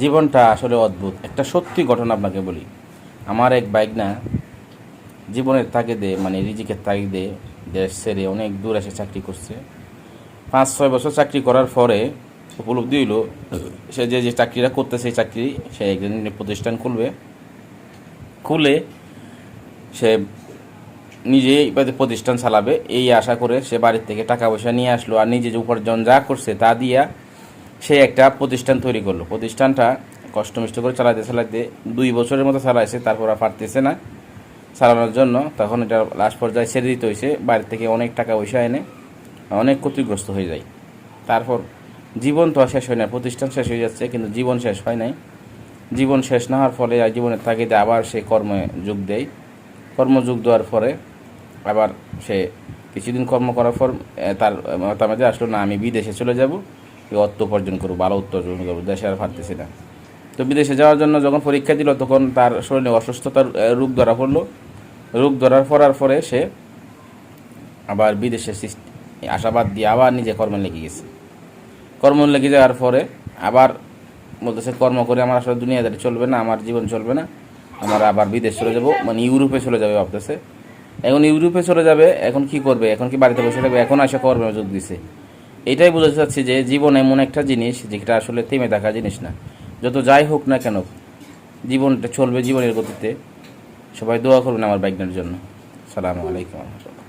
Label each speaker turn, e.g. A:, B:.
A: জীবনটা আসলে অদ্ভুত। একটা সত্যি ঘটনা আপনাকে বলি। আমার এক বাইক না জীবনের তাগিদে মানে রিজিকের তাগিদে দেশ ছেড়ে অনেক দূর এসে চাকরি করছে। পাঁচ, ছয় বছর চাকরি করার পরে উপলব্ধি হইল, সে যে যে চাকরিটা করতে, সেই চাকরি সে একদিন প্রতিষ্ঠান খুলবে। খুলে সে নিজে এবারে প্রতিষ্ঠান চালাবে। এই আশা করে সে বাড়ির থেকে টাকা পয়সা নিয়ে আসলো আর নিজে যে উপার্জন যা করছে তা দিয়া সে একটা প্রতিষ্ঠান তৈরি করল। প্রতিষ্ঠানটা কষ্টমিষ্ট করে চালাতে চালাতে দুই বছরের মতো চালাইছে, তারপর আর পারতেছে না চালানোর জন্য। তখন এটা লাস্ট পর্যায়ে ছেড়ে দিতে হয়েছে, বাড়ি থেকে অনেক টাকা পয়সা এনে অনেক ক্ষতিগ্রস্ত হয়ে যায়। তারপর জীবন তো শেষ হয় না প্রতিষ্ঠান শেষ হয়ে যাচ্ছে, কিন্তু জীবন শেষ হয় নাই। জীবন শেষ না হওয়ার ফলে জীবনের তাগিদে আবার সে কর্মে যোগ দেয়। কর্মযোগ দেওয়ার পরে আবার সে কিছুদিন কর্ম করার পর তার মতামতে আসলো, না, আমি বিদেশে চলে যাব। অর্থ উপার্জন করব ভালো অর্জন করব দেশে আর পারতেছি না। তো বিদেশে যাওয়ার জন্য যখন পরীক্ষা দিল, তখন তার শরীরে অসুস্থতার রোগ ধরা পড়ল। রোগ ধরার পড়ার পরে সে আবার বিদেশে আশাবাদ দিয়ে আবার নিজে কর্মে লেগে গেছে। কর্ম লেগে যাওয়ার পরে আবার বলতেছে, কর্ম করে আমার আসলে দুনিয়াদারি চলবে না, আমার জীবন চলবে না, আমার আবার বিদেশ চলে যাব মানে ইউরোপে চলে যাবে ভাবতেছে। এখন ইউরোপে চলে যাবে, এখন কি করবে? এখন কি বাড়িতে বসে থাকবে? এখন আসে কর্মে যোগ দিছে। এটাই বোঝাতে চাচ্ছি যে জীবন এমন একটা জিনিস যেটা আসলে থেমে থাকা জিনিস না। যত যাই হোক না কেন, জীবনটা চলবে জীবনের গতিতে। সবাই দোয়া করবেন আমার বাইকনের জন্য। সালামু আলাইকুম।